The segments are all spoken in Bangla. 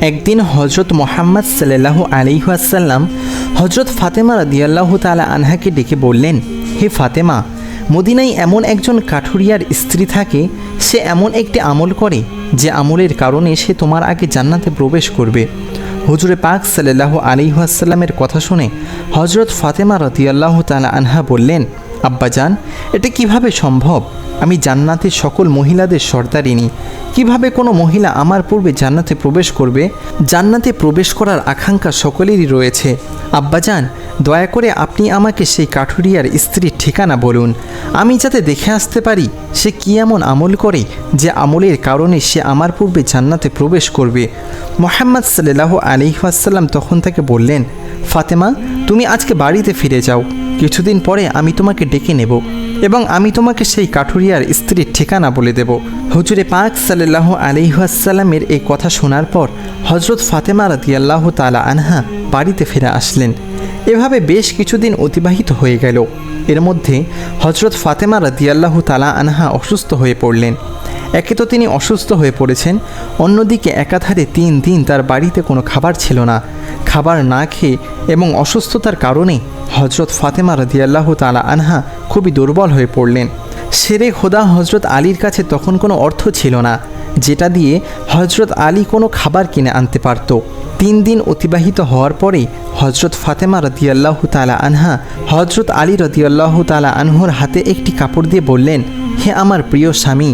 একদিন হজরত মোহাম্মদ সাল্লাহ আলিহাসাল্লাম হজরত ফাতেমা রাদিয়াল্লাহু তালা আনহাকে ডেকে বললেন, হে ফাতেমা, মদিনায় এমন একজন কাঠুরিয়ার স্ত্রী থাকে, সে এমন একটি আমল করে, যে আমলের কারণে সে তোমার আগে জান্নাতে প্রবেশ করবে। হুজুরে পাক সাল্লাহ আলিহাসাল্লামের কথা শুনে হজরত ফাতেমা রদিয়াল্লাহ তালা আনহা বললেন, আব্বাজান, এটা কীভাবে সম্ভব? আমি জান্নাতের সকল মহিলাদের সর্দারিনী। কীভাবে কোনো মহিলা আমার পূর্বে জান্নাতে প্রবেশ করবে? জান্নাতে প্রবেশ করার আকাঙ্ক্ষা সকলেরই রয়েছে। আব্বাজান, দয়া করে আপনি আমাকে সেই কাঠুরিয়ার স্ত্রীর ঠিকানা বলুন। আমি যাতে দেখে আসতে পারি সে কী এমন আমল করে যে আমলের কারণে সে আমার পূর্বে জান্নাতে প্রবেশ করবে। মোহাম্মদ সাল্লাহ আলিহাসাল্লাম তখন তাকে বললেন, ফাতেমা, তুমি আজকে বাড়িতে ফিরে যাও। কিছুদিন পরে আমি তোমাকে ডেকে নেব। এবং আমি তোমাকে সেই কাঠুরিয়ার স্ত্রীর ঠিকানা বলে দেব। হুজুরে পাক সাল্লাহ আলিহাসাল্লামের এই কথা শোনার পর হজরত ফাতেমা রাদিয়াল্লাহ তালা আনহা বাড়িতে ফিরে আসলেন। এভাবে বেশ কিছুদিন অতিবাহিত হয়ে গেল। এর মধ্যে হজরত ফাতেমা রাদিয়াল্লাহ তালা আনহা অসুস্থ হয়ে পড়লেন। একে তো তিনি অসুস্থ হয়ে পড়েছেন, অন্যদিকে একাধারে তিন দিন তার বাড়িতে কোনো খাবার ছিল না। খাবার না খেয়ে এবং অসুস্থতার কারণে হজরত ফাতেমা রদিয়াল্লাহ তালা আনহা খুবই দুর্বল হয়ে পড়লেন। সেরে খোদা হজরত আলীর কাছে তখন কোনো অর্থ ছিল না, যেটা দিয়ে হজরত আলী কোনো খাবার কিনে আনতে পারত। তিন দিন অতিবাহিত হওয়ার পরে হজরত ফাতেমা রদিয়াল্লাহ তালা আনহা হজরত আলী রদিয়াল্লাহ তালা আনহুর হাতে একটি কাপড় দিয়ে বললেন, হে আমার প্রিয় স্বামী,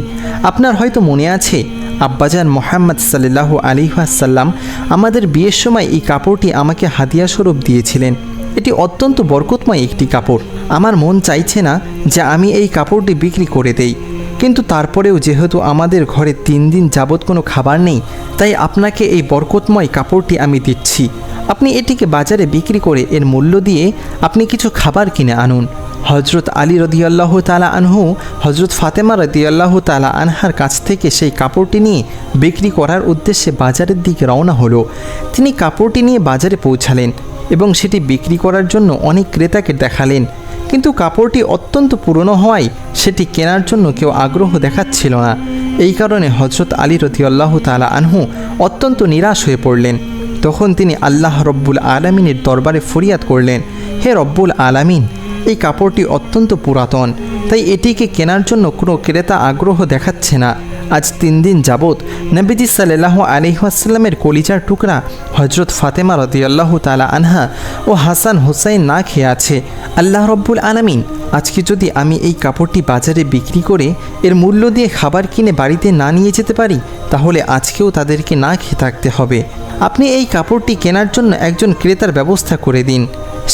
আপনার হয়তো মনে আছে আব্বাজান মোহাম্মদ সাল্লাহ আলিহাসাল্লাম আমাদের বিয়ের সময় এই কাপড়টি আমাকে হাদিয়া স্বরূপ দিয়েছিলেন। এটি অত্যন্ত বরকতময় একটি কাপড়। আমার মন চাইছে না যে আমি এই কাপড়টি বিক্রি করে দেই। কিন্তু তারপরেও যেহেতু আমাদের ঘরে তিন দিন যাবৎ কোনো খাবার নেই, তাই আপনাকে এই বরকতময় কাপড়টি আমি দিচ্ছি। আপনি এটিকে বাজারে বিক্রি করে এর মূল্য দিয়ে আপনি কিছু খাবার কিনে আনুন। হজরত আলী রদিয়াল্লাহ তালা আনহু হজরত ফাতেমা রদিয়াল্লাহ তালা আনহার কাছ থেকে সেই কাপড়টি নিয়ে বিক্রি করার উদ্দেশ্যে বাজারের দিকে রওনা হলো। তিনি কাপড়টি নিয়ে বাজারে পৌঁছালেন এবং সেটি বিক্রি করার জন্য অনেক ক্রেতাকে দেখালেন। কিন্তু কাপড়টি অত্যন্ত পুরনো হওয়ায় সেটি কেনার জন্য কেউ আগ্রহ দেখাচ্ছিল না। এই কারণে হজরত আলী রদিয়াল্লাহ তালা আনহু অত্যন্ত নিরাশ হয়ে পড়লেন। তখন তিনি আল্লাহ রব্বুল আলমিনের দরবারে ফরিয়াদ করলেন, হে রব্বুল আলামিন, এই কাপড়টি অত্যন্ত পুরাতন, তাই এটিকে কেনার জন্য কোনো ক্রেতা আগ্রহ দেখাচ্ছে না। আজ তিন দিন যাবৎ নবীজি সাল্লাহ আলিহাসাল্লামের কলিজার টুকরা হজরত ফাতেমা রদিয়াল্লাহ তালা আনহা ও হাসান হুসাইন না খেয়ে আছে। আল্লাহ রব্বুল আলামিন, আজকে যদি আমি এই কাপড়টি বাজারে বিক্রি করে এর মূল্য দিয়ে খাবার কিনে বাড়িতে না নিয়ে যেতে পারি, তাহলে আজকেও তাদেরকে না খেয়ে থাকতে হবে। আপনি এই কাপড়টি কেনার জন্য একজন ক্রেতার ব্যবস্থা করে দিন।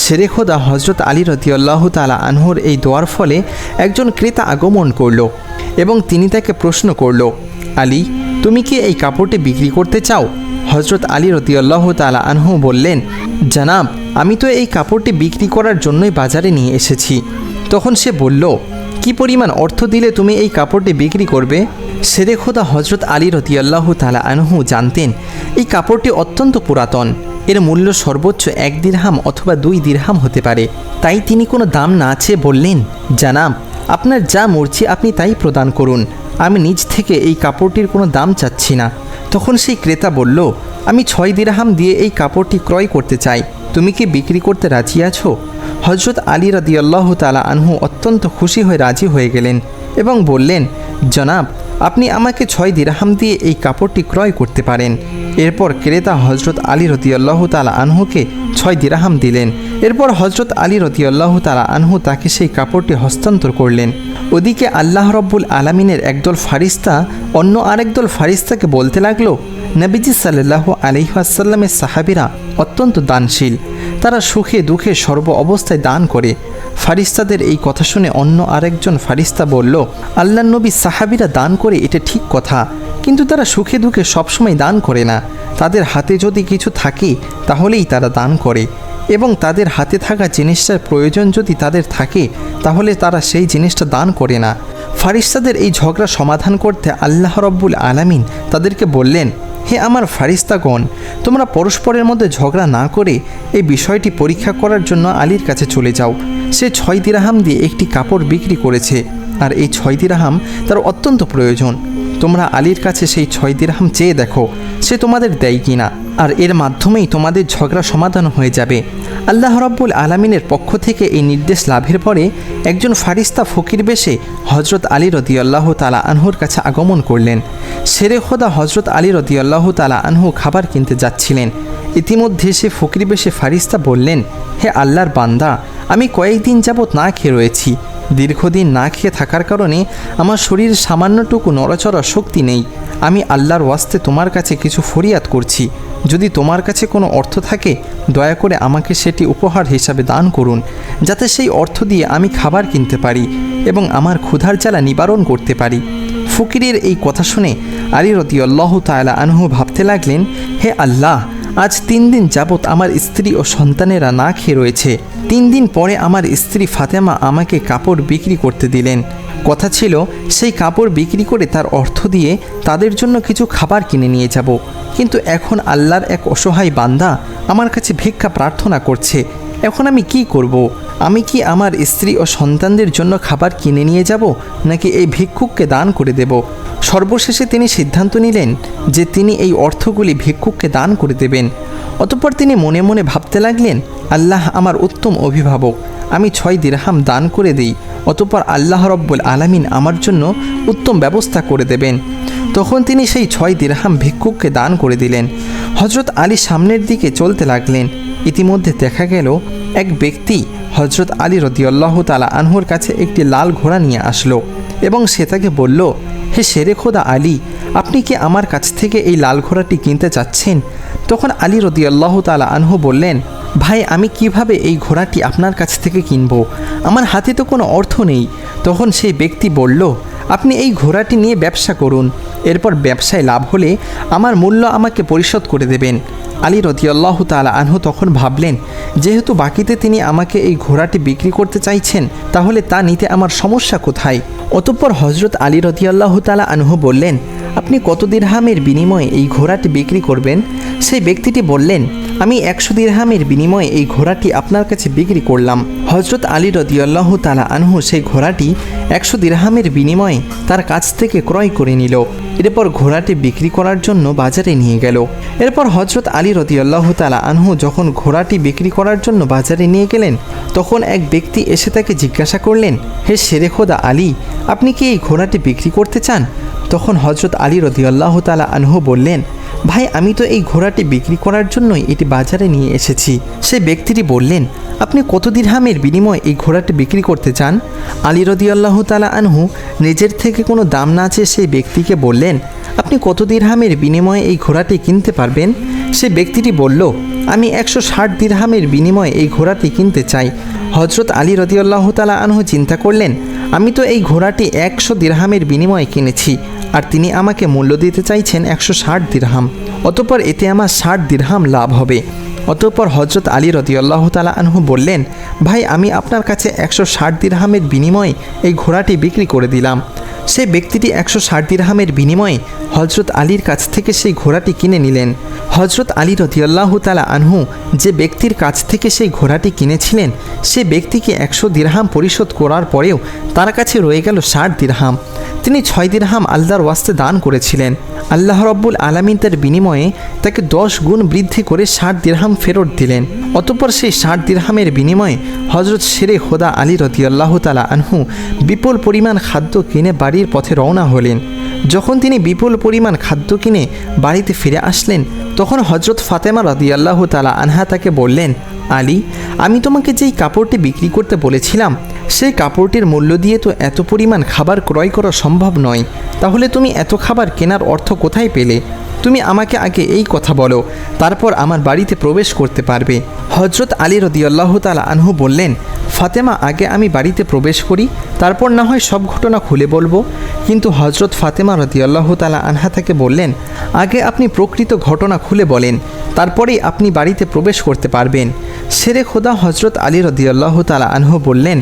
শেরে খোদা হজরত আলী রদিয়াল্লাহ তালা আনহুর এই দোয়ার ফলে একজন ক্রেতা আগমন করল এবং তিনি তাকে প্রশ্ন করল, আলী, তুমি কি এই কাপড়টি বিক্রি করতে চাও? হজরত আলী রদিয়াল্লাহ তালা আনহু বললেন, জানাব, আমি তো এই কাপড়টি বিক্রি করার জন্যই বাজারে নিয়ে এসেছি। তখন সে বলল, কি পরিমাণ অর্থ দিলে তুমি এই কাপড়টি বিক্রি করবে? সেরে খোদা হজরত আলী রদিয়াল্লাহ তালা আনহু জানতেন, এই কাপড়টি অত্যন্ত পুরাতন। এর মূল্য সর্বোচ্চ এক দিরহাম অথবা দুই দিরহাম হতে পারে। তাই তিনি কোনো দাম না চেয়ে বললেন, জানাব, আপনার যা মর্জি আপনি তাই প্রদান করুন। আমি নিজ থেকে এই কাপড়টির কোনো দাম চাচ্ছি না। তখন সেই ক্রেতা বলল, আমি ছয় দিরহাম দিয়ে এই কাপড়টি ক্রয় করতে চাই। তুমি কি বিক্রি করতে রাজি আছো? হজরত আলী রাদিয়াল্লাহ তালা আনহু অত্যন্ত খুশি হয়ে রাজি হয়ে গেলেন এবং বললেন, জনাব আপনি আমাকে ছয় দিরহাম দিয়ে এই কাপড়টি ক্রয় করতে পারেন। এরপর ক্রেতা হজরত আলী রতিয়াল্লাহ তালা আনহুকে ছয় দিরাহাম দিলেন। এরপর হজরত আলী রতিয়াল্লাহ তালা আনহু তাকে সেই কাপড়টি হস্তান্তর করলেন। ওদিকে আল্লাহ রব্বুল আলমিনের একদল ফারিস্তা অন্য আরেকদল ফারিস্তাকে বলতে লাগল, নবীজি সাল্লাহ আলিহাসাল্লামের সাহাবিরা অত্যন্ত দানশীল। তারা সুখে দুঃখে সর্ব অবস্থায় দান করে। ফারিস্তাদের এই কথা শুনে অন্য আরেকজন ফারিস্তা বলল আল্লাহ নবী সাহাবিরা দান করে এটা ঠিক কথা, কিন্তু তারা সুখে দুঃখে সবসময় দান করে না। তাদের হাতে যদি কিছু থাকে, তাহলেই তারা দান করে। এবং তাদের হাতে থাকা জিনিসটার প্রয়োজন যদি তাদের থাকে, তাহলে তারা সেই জিনিসটা দান করে না। ফারিস্তাদের এই ঝগড়া সমাধান করতে আল্লাহ রব্বুল আলামিন তাদেরকে বললেন হে আমার ফারিস্তাগণ, তোমরা পরস্পরের মধ্যে ঝগড়া না করে এই বিষয়টি পরীক্ষা করার জন্য আলীর কাছে চলে যাও। সে ছয় দিরাহাম দিয়ে একটি কাপড় বিক্রি করেছে, আর এই ছয় দিরাহাম তার অত্যন্ত প্রয়োজন। তোমরা আলীর কাছে সেই ছয় দিরহাম চেয়ে দেখো, সে তোমাদের দেয় কিনা। আর এর মাধ্যমেই তোমাদের ঝগড়া সমাধান হয়ে যাবে। আল্লাহ রব্বুল আলমিনের পক্ষ থেকে এই নির্দেশ লাভের পরে একজন ফারিস্তা ফকির বেশে হজরত আলী রদিয়াল্লাহ তালা আনহুর কাছে আগমন করলেন। সেরে খোদা হজরত আলী রদিয়াল্লাহ তালা আনহু খাবার কিনতে যাচ্ছিলেন। ইতিমধ্যে সে ফকির বেশে ফারিস্তা বললেন, হে আল্লাহর বান্দা, আমি কয়েকদিন যাবৎ না খেয়ে রয়েছি। দীর্ঘদিন না খেয়ে থাকার কারণে আমার শরীর সামান্যটুকু নড়াচড়ার শক্তি নেই। আমি আল্লাহর ওয়াস্তে তোমার কাছে কিছু ফরিয়াদ করছি। যদি তোমার কাছে কোনো অর্থ থাকে, দয়া করে আমাকে সেটি উপহার হিসাবে দান করুন, যাতে সেই অর্থ দিয়ে আমি খাবার কিনতে পারি এবং আমার ক্ষুধার জ্বালা নিবারণ করতে পারি। ফকিরের এই কথা শুনে আলী রতি আল্লাহ তালা আনহু ভাবতে লাগলেন, হে আল্লাহ, আজ তিন দিন যাবৎ আমার স্ত্রী ও সন্তানেরা না খেয়ে রয়েছে। তিন দিন পরে আমার স্ত্রী ফাতেমা আমাকে কাপড় বিক্রি করতে দিলেন। কথা ছিল, সেই কাপড় বিক্রি করে তার অর্থ দিয়ে তাদের জন্য কিছু খাবার কিনে নিয়ে যাব। কিন্তু এখন আল্লাহর এক অসহায় বান্দা আমার কাছে ভিক্ষা প্রার্থনা করছে, এখন আমি কি করব। আমি কি আমার স্ত্রী ও সন্তানদের জন্য খাবার কিনে নিয়ে যাব, নাকি এই ভিক্ষুককে দান করে দেব? সর্বশেষে তিনি সিদ্ধান্ত নিলেন যে তিনি এই অর্থগুলি ভিক্ষুককে দান করে দেবেন। অতঃপর তিনি মনে মনে ভাবতে লাগলেন, আল্লাহ আমার উত্তম অভিভাবক, আমি ছয় দিরহাম দান করে দিই। অতঃপর আল্লাহ রব্বুল আলামিন আমার জন্য উত্তম ব্যবস্থা করে দেবেন। তখন তিনি সেই ছয় দিরহাম ভিক্ষুককে দান করে দিলেন। হজরত আলী সামনের দিকে চলতে লাগলেন। ইতিমধ্যে দেখা গেল, এক ব্যক্তি হজরত আলী রদিয়াল্লাহ তালা আনহুর কাছে একটি লাল ঘোড়া নিয়ে আসলো এবং সে তাকে বলল, হে শেরে খোদা আলী, আপনি কি আমার কাছ থেকে এই লাল ঘোড়াটি কিনতে চাচ্ছেন? তখন আলী রদিয়াল্লাহ তালা আনহু বললেন ভাই, আমি কীভাবে এই ঘোড়াটি আপনার কাছ থেকে কিনব? আমার হাতে তো কোনো অর্থ নেই। তখন সেই ব্যক্তি বলল, আপনি এই ঘোড়াটি নিয়ে ব্যবসা করুন। এরপর ব্যবসায় লাভ হলে আমার মূল্য আমাকে পরিশোধ করে দেবেন। আলী রদিয়াল্লাহ তালা আনহু তখন ভাবলেন, যেহেতু বাকিতে তিনি আমাকে এই ঘোড়াটি বিক্রি করতে চাইছেন, তাহলে তা নিতে আমার সমস্যা কোথায়? অতঃপর হজরত আলী রদিয়াল্লাহ তালা আনহু বললেন আপনি কত দিরহামের বিনিময়ে এই ঘোড়াটি বিক্রি করবেন? সেই ব্যক্তিটি বললেন, আমি একশো দিরহামের বিনিময়ে এই ঘোড়াটি আপনার কাছে বিক্রি করলাম। হজরত আলী রদিয়াল্লাহ তালা আনহু সেই ঘোড়াটি একশো দিরহামের বিনিময়ে তার কাছ থেকে ক্রয় করে নিল। এরপর ঘোড়াটি বিক্রি করার জন্য বাজারে নিয়ে গেল। এরপর হজরত আলী রদিয়াল্লাহ তালা আনহু যখন ঘোড়াটি বিক্রি করার জন্য বাজারে নিয়ে গেলেন, তখন এক ব্যক্তি এসে তাকে জিজ্ঞাসা করলেন, হে শেরে খোদা আলী আপনি কি এই ঘোড়াটি বিক্রি করতে চান? তখন হজরত আলী রদিয়াল্লাহ তালা আনহু বললেন, ভাই, আমি তো এই ঘোড়াটি বিক্রি করার জন্যই এটি বাজারে নিয়ে এসেছি। সে ব্যক্তিটি বললেন, আপনি কত দিরহামের বিনিময়ে এই ঘোড়াটি বিক্রি করতে চান? আলী রদিয়াল্লাহ তালা আনহু নিজের থেকে কোনো দাম না চেয়ে সেই ব্যক্তিকে বললেন, আপনি কত দিরহামের বিনিময়ে এই ঘোড়াটি কিনতে পারবেন? সে ব্যক্তিটি বলল, আমি একশো ষাট দিরহামের বিনিময়ে এই ঘোড়াটি কিনতে চাই। হজরত আলী রদিয়াল্লাহ তালা আনহু চিন্তা করলেন আমি তো এই ঘোড়াটি একশো দিরহামের বিনিময়ে কিনেছি, আর তিনি আমাকে মূল্য দিতে চাইছেন একশো ষাট দিরহাম। অতপর এতে আমার ষাট দিরহাম লাভ হবে। অতঃপর হজরত আলী রদিয়াল্লাহ তালা আনহু বললেন, ভাই, আমি আপনার কাছে একশো ষাট দিরহামের বিনিময়ে এই ঘোড়াটি বিক্রি করে দিলাম। সেই ব্যক্তিটি একশো ষাট দিরহামের বিনিময়ে হজরত আলীর কাছ থেকে সেই ঘোড়াটি কিনে নিলেন। হজরত আলী রদিয়াল্লাহ তালা আনহু যে ব্যক্তির কাছ থেকে সেই ঘোড়াটি কিনেছিলেন, সে ব্যক্তিকে একশো দিরহাম পরিশোধ করার পরেও তার কাছে রয়ে গেল ষাট দিরহাম। তিনি ছয় দিরহাম আল্লাহর ওয়াস্তে দান করেছিলেন। আল্লাহ রব্বুল আলমিন তার বিনিময়ে তাকে দশ গুণ বৃদ্ধি করে ষাট দিরহাম ফেরত দিলেন। অতঃপর সেই ষাট দিরহামের বিনিময়ে হজরত শেরে হোদা আলী রদিয়াল্লাহ তালা আনহু বিপুল পরিমাণ খাদ্য কিনে বাড়ির পথে রওনা হলেন। যখন তিনি বিপুল পরিমাণ খাদ্য কিনে বাড়িতে ফিরে আসলেন, তখন হজরত ফাতেমা রদিয়াল্লাহ তালা আনহা তাকে বললেন, আলী, আমি তোমাকে যেই কাপড়টি বিক্রি করতে বলেছিলাম সেই কাপড়টির মূল্য দিয়ে তো এত পরিমাণ খাবার ক্রয় করা সম্ভব নয়। তাহলে তুমি এত খাবার কেনার অর্থ কোথায় পেলে? তুমি আমাকে আগে এই কথা বলো, তারপর আমার বাড়িতে প্রবেশ করতে পারবে। হজরত আলী রদিয়াল্লাহ তালা আনহু বললেন, ফাতেমা, আগে আমি বাড়িতে প্রবেশ করি, তারপর না হয় সব ঘটনা খুলে বলব। কিন্তু হজরত ফাতেমা রদিয়াল্লাহ তালা আনহা তাকে বললেন, আগে আপনি প্রকৃত ঘটনা খুলে বলেন, তারপরেই আপনি বাড়িতে প্রবেশ করতে পারবেন। সেরে খোদা হজরত আলী রদিয়াল্লাহ তালা আনহু বললেন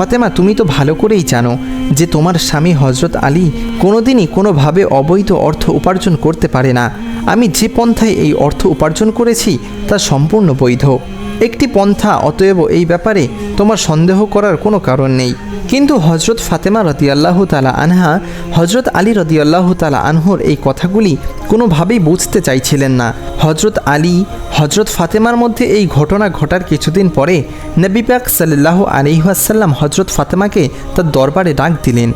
ফাতেমা, তুমি তো ভালো করেই জানো যে তোমার স্বামী হজরত আলী কোনোদিনই কোনোভাবে অবৈধ অর্থ উপার্জন করতে পারে না। আমি যে পন্থায় এই অর্থ উপার্জন করেছি, তা সম্পূর্ণ বৈধ। একটি পন্থা, অতএব এই ব্যাপারে তোমার সন্দেহ করার কোনো কারণ নেই। কিন্তু হজরত ফাতেমা রদিয়াল্লাহ তালা আনহা হজরত আলী রদিয়াল্লাহ তালা আনহুর এই কথাগুলি কোনোভাবেই বুঝতে চাইছিলেন না। হজরত আলী হজরত ফাতেমার মধ্যে এই ঘটনা ঘটার কিছুদিন পরে নবী পাক সাল্লাহ আলিহাসাল্লাম হজরত ফাতেমাকে তার দরবারে ডাক দিলেন।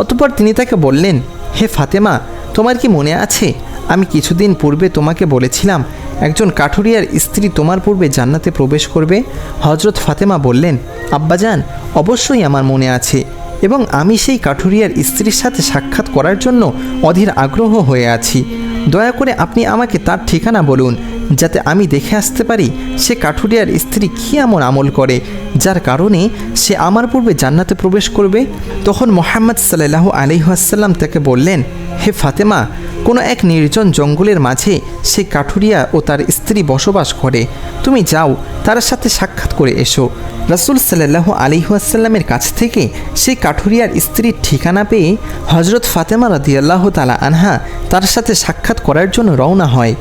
অতপর তিনি তাকে বললেন, হে ফাতেমা, তোমার কি মনে আছে? আমি কিছুদিন পূর্বে তোমাকে বলেছিলাম একজন কাঠুরিয়ার স্ত্রী তোমার পূর্বে জান্নাতে প্রবেশ করবে। হজরত ফাতেমা বললেন, আব্বাজান, অবশ্যই আমার মনে আছে এবং আমি সেই কাঠুরিয়ার স্ত্রীর সাথে সাক্ষাৎ করার জন্য অধীর আগ্রহ হয়ে আছি। দয়া করে আপনি আমাকে তার ঠিকানা বলুন, যাতে আমি দেখে আসতে পারি সে কাঠুরিয়ার স্ত্রী কী এমন আমল করে, যার কারণে সে আমার পূর্বে জান্নাতে প্রবেশ করবে। তখন মোহাম্মদ সাল্লাহ আলিহাসাল্লাম তাকে বললেন, হে ফাতেমা কোনো এক নির্জন জঙ্গলের মাঝে সে কাঠুরিয়া ও তার স্ত্রী বসবাস করে। তুমি যাও, তার সাথে সাক্ষাৎ করে এসো। রাসুল সাল্লাহ আলিহাসাল্লামের কাছ থেকে সেই কাঠুরিয়ার স্ত্রীর ঠিকানা পেয়ে হজরত ফাতেমা রাদিয়াল্লাহ তালা আনহা তার সাথে সাক্ষাৎ করার জন্য রওনা হয়।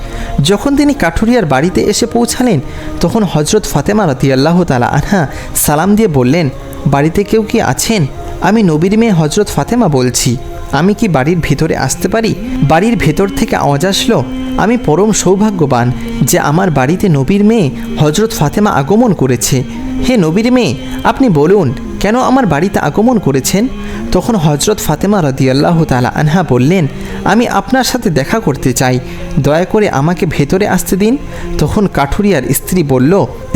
যখন তিনি কাঠুরিয়ার বাড়িতে এসে পৌঁছালেন, তখন হজরত ফাতেমা রাদিয়াল্লাহ তালা আনহা সালাম দিয়ে বললেন, বাড়িতে কেউ কি আছেন? আমি নবীর মেয়ে হজরত ফাতেমা বলছি, আমি কি বাড়ির ভেতরে আসতে পারি? বাড়ির ভেতর থেকে আওয়াজ আসলো, আমি পরম সৌভাগ্যবান যে আমার বাড়িতে নবীর মেয়ে হজরত ফাতেমা আগমন করেছে। হে নবীর মেয়ে, আপনি বলুন, কেন আমার বাড়িতে আগমন করেছেন? তখন হজরত ফাতেমা রদিয়াল্লাহ তালা আনহা বললেন, আমি আপনার সাথে দেখা করতে চাই। দয়া করে আমাকে ভেতরে আসতে দিন। তখন কাঠুরিয়ার স্ত্রী বলল,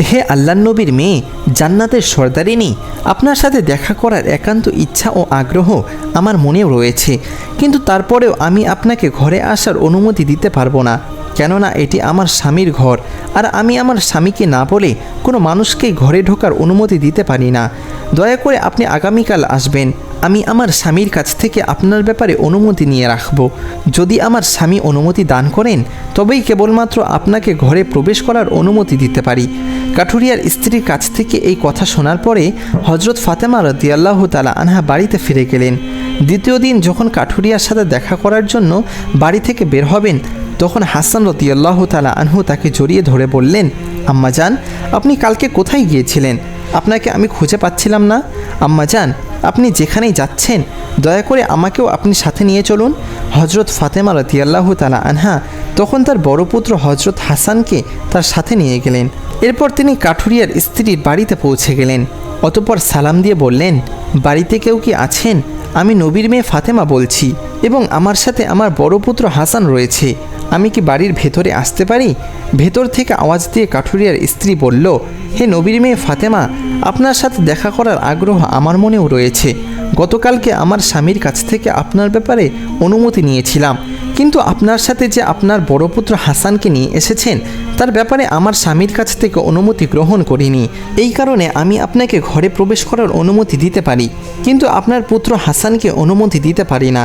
হে আল্লাহ নবীর মেয়ে, জান্নাতের সর্দারিনী, আপনার সাথে দেখা করার একান্ত ইচ্ছা ও আগ্রহ আমার মনেও রয়েছে। কিন্তু তারপরেও আমি আপনাকে ঘরে আসার অনুমতি দিতে পারব না। কেননা এটি আমার স্বামীর ঘর, আর আমি আমার স্বামীকে না বলে কোনো মানুষকেই ঘরে ঢোকার অনুমতি দিতে পারি না। দয়া করে আপনি আগামীকাল আসবেন, আমি আমার স্বামীর কাছ থেকে আপনার ব্যাপারে অনুমতি নিয়ে রাখব। যদি আমার স্বামী অনুমতি দান করেন, তবেই কেবলমাত্র আপনাকে ঘরে প্রবেশ করার অনুমতি দিতে পারি। কাঠুরিয়ার স্ত্রীর কাছ থেকে এই কথা শোনার পরে হজরত ফাতেমা রদিয়াল্লাহ তালা আনহা বাড়িতে ফিরে গেলেন। দ্বিতীয় দিন যখন কাঠুরিয়ার সাথে দেখা করার জন্য বাড়ি থেকে বের হবেন তখন হাসান রতিয়াল্লাহ তালা আনহু তাকে জড়িয়ে ধরে বললেন, আম্মা যান আপনি কালকে কোথায় গিয়েছিলেন? আপনাকে আমি খুঁজে পাচ্ছিলাম না। আম্মা যান আপনি যেখানেই যাচ্ছেন, দয়া করে আমাকেও আপনি সাথে নিয়ে চলুন। হজরত ফাতেমা রতিয়াল্লাহ তালা আনহা তখন তার বড় পুত্র হজরত হাসানকে তার সাথে নিয়ে গেলেন। এরপর তিনি কাঠুরিয়ার স্ত্রীর বাড়িতে পৌঁছে গেলেন। অতপর সালাম দিয়ে বললেন, বাড়িতে কেউ কি আছেন? আমি নবীর মেয়ে ফাতেমা বলছি এবং আমার সাথে আমার বড় পুত্র হাসান রয়েছে। আমি কি বাড়ির ভেতরে আসতে পারি? ভেতর থেকে আওয়াজ দিয়ে কাঠুরিয়ার স্ত্রী বলল, হে নবীর মেয়ে ফাতেমা, আপনার সাথে দেখা করার আগ্রহ আমার মনেও রয়েছে। গতকালকে আমার স্বামীর কাছ থেকে আপনার ব্যাপারে অনুমতি নিয়েছিলাম। কিন্তু আপনার সাথে যে আপনার বড় পুত্র হাসানকে নিয়ে এসেছেন, তার ব্যাপারে আমার স্বামীর কাছ থেকে অনুমতি গ্রহণ করিনি। এই কারণে আমি আপনাকে ঘরে প্রবেশ করার অনুমতি দিতে পারি, কিন্তু আপনার পুত্র হাসানকে অনুমতি দিতে পারি না।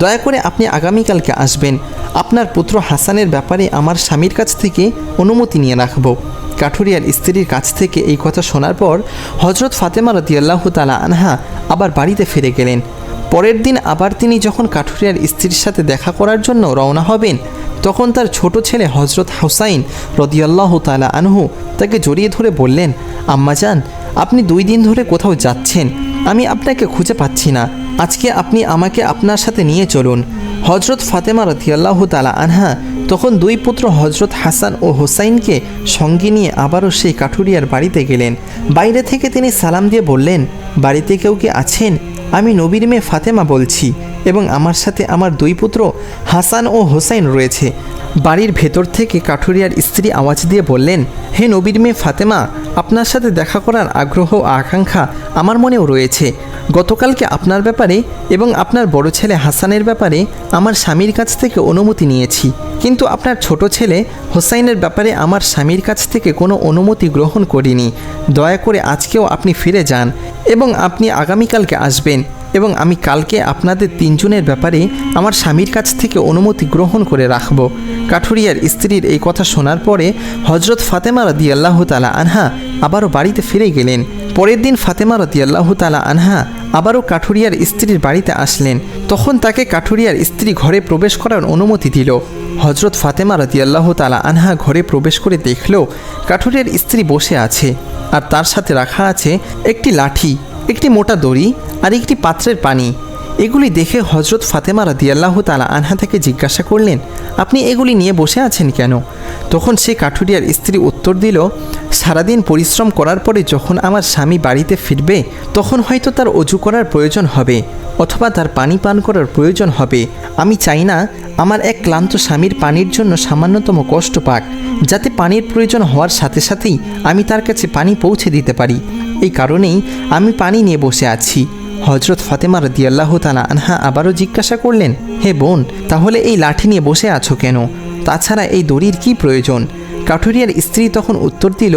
দয়া করে আপনি আগামীকালকে আসবেন। আপনার পুত্র হাসানের ব্যাপারে আমার স্বামীর কাছ থেকে অনুমতি নিয়ে রাখব। কাঠুরিয়ার স্ত্রীর কাছ থেকে এই কথা শোনার পর হজরত ফাতেমা রতিয়াল্লাহ তালা আনহা আবার বাড়িতে ফিরে গেলেন। পরের দিন আবার তিনি যখন কাঠুরিয়ার স্ত্রীর সাথে দেখা করার জন্য রওনা হবেন, তখন তার ছোট ছেলে হজরত হুসাইন রদিয়াল্লাহ তালা আনহু তাকে জড়িয়ে ধরে বললেন আম্মাজান আপনি দুই দিন ধরে কোথাও যাচ্ছেন, আমি আপনাকে খুঁজে পাচ্ছি না। আজকে আপনি আমাকে আপনার সাথে নিয়ে চলুন। হজরত ফাতেমা রতিয়াল্লাহ তালা আনহা তখন দুই পুত্র হজরত হাসান ও হোসাইনকে সঙ্গে নিয়ে আবারও সেই কাঠুরিয়ার বাড়িতে গেলেন। বাইরে থেকে তিনি সালাম দিয়ে বললেন, বাড়িতে কেউ কি আছেন? আমি নবীর মেয়ে ফাতেমা বলছি এবং আমার সাথে আমার দুই পুত্র হাসান ও হোসাইন রয়েছে। বাড়ির ভেতর থেকে কাঠুরিয়ার স্ত্রী আওয়াজ দিয়ে বললেন, হে নবীর মেয়ে ফাতেমা, আপনার সাথে দেখা করার আগ্রহ আকাঙ্ক্ষা আমার মনেও রয়েছে। গতকালকে আপনার ব্যাপারে এবং আপনার বড় ছেলে হাসানের ব্যাপারে আমার স্বামীর কাছ থেকে অনুমতি নিয়েছি। কিন্তু আপনার ছোট ছেলে হোসাইনের ব্যাপারে আমার স্বামীর কাছ থেকে কোনো অনুমতি গ্রহণ করিনি। দয়া করে আজকেও আপনি ফিরে যান। এবং আপনি আগামীকালকে আসবেন এবং আমি কালকে আপনাদের তিনজনের ব্যাপারে আমার স্বামীর কাছ থেকে অনুমতি গ্রহণ করে রাখব। কাঠুরিয়ার স্ত্রীর এই কথা শোনার পরে হজরত ফাতেমা রাদি আল্লাহ তালা আনহা আবারও বাড়িতে ফিরে গেলেন। পরের দিন ফাতেমা রতিয়াল্লাহ তালা আনহা আবারও কাঠুরিয়ার স্ত্রীর বাড়িতে আসলেন। তখন তাকে কাঠুরিয়ার স্ত্রী ঘরে প্রবেশ করার অনুমতি দিল। হজরত ফাতেমা রতিয়াল্লাহ তালা আনহা ঘরে প্রবেশ করে দেখল, কাঠুরের স্ত্রী বসে আছে আর তার সাথে রাখা আছে একটি লাঠি, একটি মোটা দড়ি আর একটি পাত্রের পানি। এগুলি দেখে হজরত ফাতেমা রাদিয়াল্লাহ তালা আনহা থেকে জিজ্ঞাসা করলেন, আপনি এগুলি নিয়ে বসে আছেন কেন? তখন সে কাঠুরিয়ার স্ত্রী উত্তর দিল, সারাদিন পরিশ্রম করার পরে যখন আমার স্বামী বাড়িতে ফিরবে, তখন হয়তো তার অজু করার প্রয়োজন হবে, অথবা তার পানি পান করার প্রয়োজন হবে। আমি চাই না আমার এক ক্লান্ত স্বামীর পানির জন্য সামান্যতম কষ্ট পাক, যাতে পানির প্রয়োজন হওয়ার সাথে সাথেই আমি তার কাছে পানি পৌঁছে দিতে পারি। এই কারণেই আমি পানি নিয়ে বসে আছি। হজরত ফাতেমা রদিয়াল্লাহ তালা আনহা আবারও জিজ্ঞাসা করলেন, হে বোন, তাহলে এই লাঠি নিয়ে বসে আছো কেন? তাছাড়া এই দড়ির কি প্রয়োজন? কাঠুরিয়ার স্ত্রী তখন উত্তর দিল,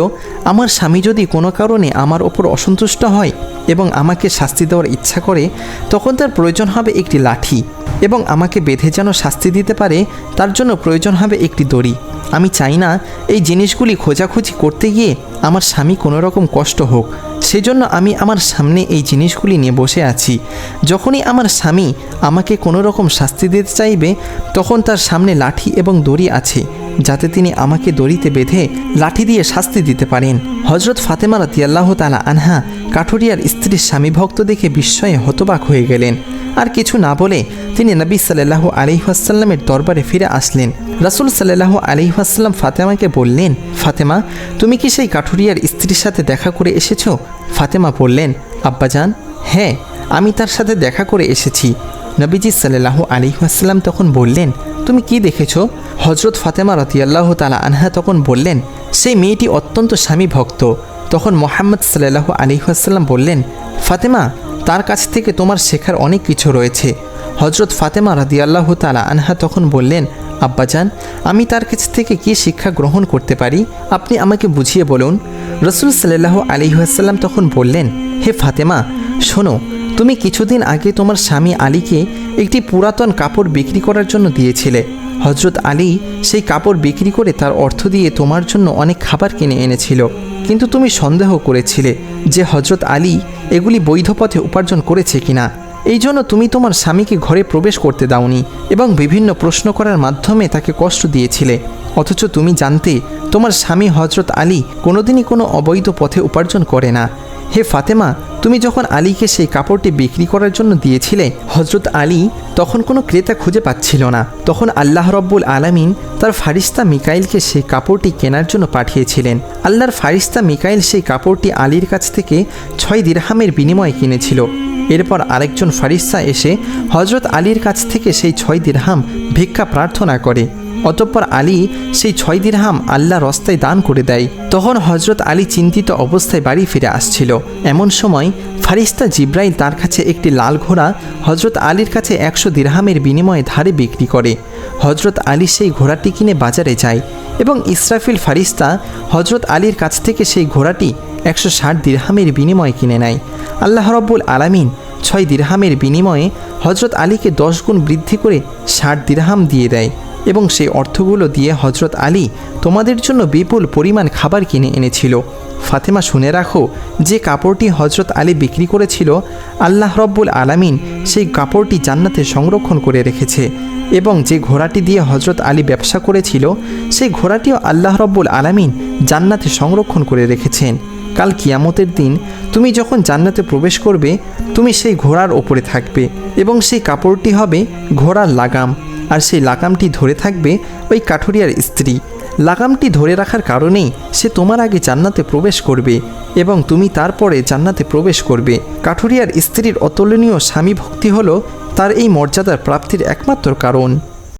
আমার স্বামী যদি কোনো কারণে আমার ওপর অসন্তুষ্ট হয় এবং আমাকে শাস্তি দেওয়ার ইচ্ছা করে, তখন তার প্রয়োজন হবে একটি লাঠি এবং আমাকে বেঁধে যেন শাস্তি দিতে পারে, তার জন্য প্রয়োজন হবে একটি দড়ি। আমি চাই না এই জিনিসগুলি খোঁজাখুঁজি করতে গিয়ে আমার স্বামী কোনো রকম কষ্ট হোক। সেজন্য আমি আমার সামনে এই জিনিসগুলি নিয়ে বসে আছি। যখনই আমার স্বামী আমাকে কোনো রকম শাস্তি দিতে চাইবে, তখন তার সামনে লাঠি এবং দড়ি আছে, যাতে তিনি আমাকে দড়িতে বেঁধে লাঠি দিয়ে শাস্তি দিতে পারেন। হজরত ফাতেমা রাতিয়াল্লাহ তালা আনহা কাঠুরিয়ার স্ত্রীর স্বামী ভক্ত দেখে বিস্ময়ে হতবাক হয়ে গেলেন। আর কিছু না বলে তিনি নবী সাল্লাহ আলিহাসাল্লামের দরবারে ফিরে আসলেন। রাসুল সাল্লাহ আলিহাসাল্লাম ফাতেমাকে বললেন, ফাতেমা, তুমি কি সেই কাঠুরিয়ার স্ত্রীর সাথে দেখা করে এসেছ? ফাতেমা বললেন, আব্বাজান হ্যাঁ আমি তার সাথে দেখা করে এসেছি। নবীজি সাল্লাহ আলিহাসাল্লাম তখন বললেন, তুমি কি দেখেছ? হজরত ফাতেমা রতিয়াল্লাহ তালা আনহা তখন বললেন, সেই মেয়েটি অত্যন্ত স্বামী ভক্ত তখন মোহাম্মদ সাল্লাহ আলিহাসাল্লাম বললেন, ফাতেমা তার কাছ থেকে তোমার শেখার অনেক কিছু রয়েছে। হজরত ফাতেমা রাদিয়াল্লাহ তালা আনহা তখন বললেন, আব্বাজান, আমি তার কাছ থেকে কি শিক্ষা গ্রহণ করতে পারি? আপনি আমাকে বুঝিয়ে বলুন। রসুল সাল্লাহ আলিহাসাল্লাম তখন বললেন, হে ফাতেমা, শোনো, তুমি কিছুদিন আগে তোমার স্বামী আলীকে একটি পুরাতন কাপড় বিক্রি করার জন্য দিয়েছিলে। হজরত আলী সেই কাপড় বিক্রি করে তার অর্থ দিয়ে তোমার জন্য অনেক খাবার কিনে এনেছিল। কিন্তু তুমি সন্দেহ করেছিলে যে হজরত আলী এগুলি বৈধ পথে উপার্জন করেছে কিনা। এই জন্য তুমি তোমার স্বামীকে ঘরে প্রবেশ করতে দাওনি এবং বিভিন্ন প্রশ্ন করার মাধ্যমে তাকে কষ্ট দিয়েছিলে। অথচ তুমি জানতে, তোমার স্বামী হজরত আলী কোনোদিনই কোনো অবৈধ পথে উপার্জন করে না। হে ফাতেমা, তুমি যখন আলীকে সেই কাপড়টি বিক্রি করার জন্য দিয়েছিলে হজরত আলী তখন কোনো ক্রেতা খুঁজে পাচ্ছিল না। তখন আল্লাহ রব্বুল আলামিন তার ফারিস্তা মিকাইলকে সেই কাপড়টি কেনার জন্য পাঠিয়েছিলেন। আল্লাহর ফারিস্তা মিকাইল সেই কাপড়টি আলীর কাছ থেকে ছয় দিরহামের বিনিময়ে কিনেছিল। এরপর আরেকজন ফারিস্তা এসে হজরত আলীর কাছ থেকে সেই ছয় দিরহাম ভিক্ষা প্রার্থনা করে। অতঃপর আলী সেই ছয় দিরহাম আল্লাহ রস্তায় দান করে দেয়। তখন হজরত আলী চিন্তিত অবস্থায় বাড়ি ফিরে আসছিল। এমন সময় ফারিস্তা জিব্রাইল তার কাছে একটি লাল ঘোড়া হজরত আলীর কাছে একশো দিরহামের বিনিময়ে ধারে বিক্রি করে। হজরত আলী সেই ঘোড়াটি কিনে বাজারে যায় এবং ইসরাফিল ফারিস্তা হজরত আলীর কাছ থেকে সেই ঘোড়াটি একশো ষাট দিরহামের বিনিময়ে কিনে নেয়। আল্লাহ রব্বুল আলামিন ছয় দিরহামের বিনিময়ে হজরত আলীকে দশ গুণ বৃদ্ধি করে ষাট দিরহাম দিয়ে দেয় এবং সেই অর্থগুলো দিয়ে হজরত আলী তোমাদের জন্য বিপুল পরিমাণ খাবার কিনে এনেছিল। ফাতেমা শুনে রাখো, যে কাপড়টি হজরত আলী বিক্রি করেছিল, আল্লাহ রব্বুল আলামিন সেই কাপড়টি জান্নাতে সংরক্ষণ করে রেখেছে এবং যে ঘোড়াটি দিয়ে হজরত আলী ব্যবসা করেছিল, সেই ঘোড়াটিও আল্লাহ রব্বুল আলামিন জান্নাতে সংরক্ষণ করে রেখেছেন। কাল কিয়ামতের দিন তুমি যখন জান্নাতে প্রবেশ করবে, তুমি সেই ঘোড়ার ওপরে থাকবে এবং সেই কাপড়টি হবে ঘোড়ার লাগাম। আর সেই লাগামটি ধরে থাকবে ওই কাঠুরিয়ার স্ত্রী। লাগামটি ধরে রাখার কারণেই সে তোমার আগে জান্নাতে প্রবেশ করবে এবং তুমি তারপরে জান্নাতে প্রবেশ করবে। কাঠুরিয়ার স্ত্রীর অতুলনীয় স্বামী ভক্তি হলো তার এই মর্যাদার প্রাপ্তির একমাত্র কারণ।